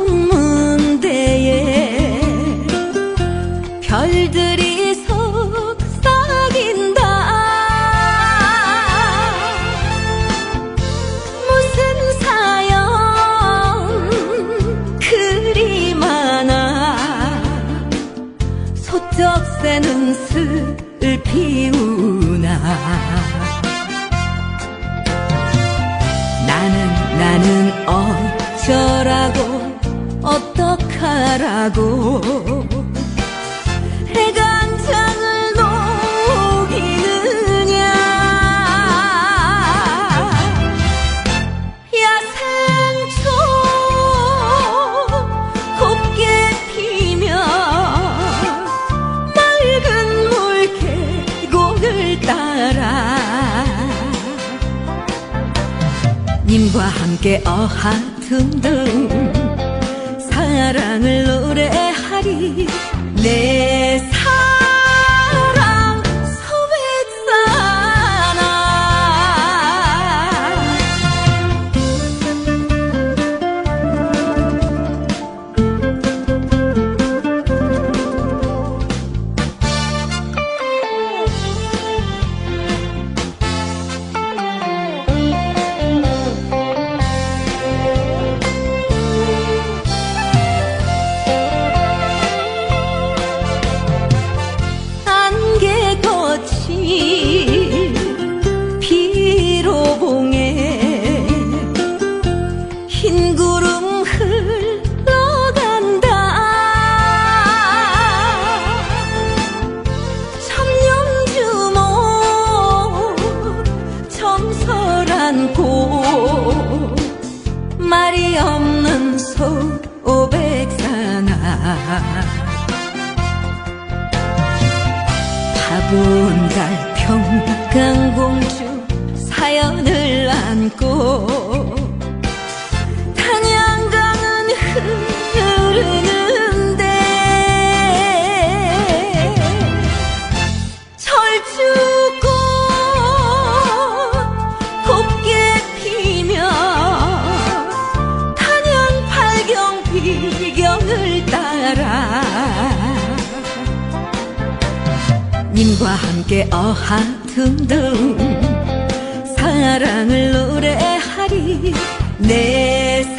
문대에 별들이 속삭인다. 무슨 사연 그리 많아 소쩍 새는 슬 피우나. 나는 나는 어쩌라고 어떡하라고 해간장을 녹이느냐. 야생초 곱게 피며 맑은 물 계곡을 따라 님과 함께 어하둥둥 사랑을 노래 흰 구름 흘러간다. 천년주모 점설한 곳 말이 없는 소백사나. 바본 달 평강공주 사연을 안 님과 함께 어하둥둥 사랑을 노래하리 내